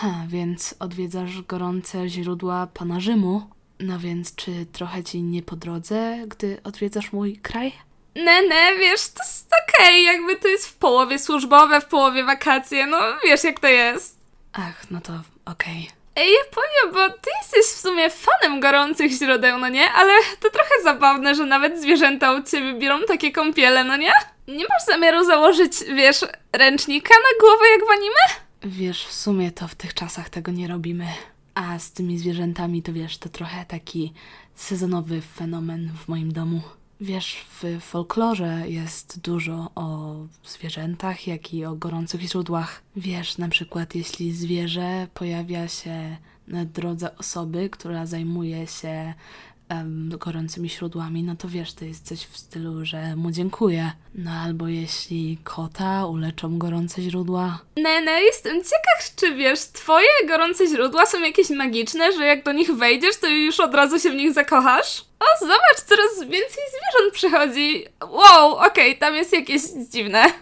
Ha, więc odwiedzasz gorące źródła pana Rzymu. No więc czy trochę ci nie po drodze, gdy odwiedzasz mój kraj? Ne, ne, wiesz, to jest okej, jakby to jest w połowie służbowe, w połowie wakacje, no wiesz jak to jest. Ach, no to okej. Ej, Japonia, bo ty jesteś w sumie fanem gorących źródeł, no nie? Ale to trochę zabawne, że nawet zwierzęta u ciebie biorą takie kąpiele, no nie? Nie masz zamiaru założyć, wiesz, ręcznika na głowę jak w anime? Wiesz, w sumie to w tych czasach tego nie robimy. A z tymi zwierzętami to wiesz, to trochę taki sezonowy fenomen w moim domu. Wiesz, w folklorze jest dużo o zwierzętach, jak i o gorących źródłach. Wiesz, na przykład jeśli zwierzę pojawia się na drodze osoby, która zajmuje się em, gorącymi źródłami, no to wiesz, to jest coś w stylu, że mu dziękuję. No albo jeśli kota uleczą gorące źródła, Nene, jestem ciekaw, czy wiesz, twoje gorące źródła są jakieś magiczne, że jak do nich wejdziesz, to już od razu się w nich zakochasz? O, zobacz, coraz więcej zwierząt przychodzi. Wow, okej, tam jest jakieś dziwne.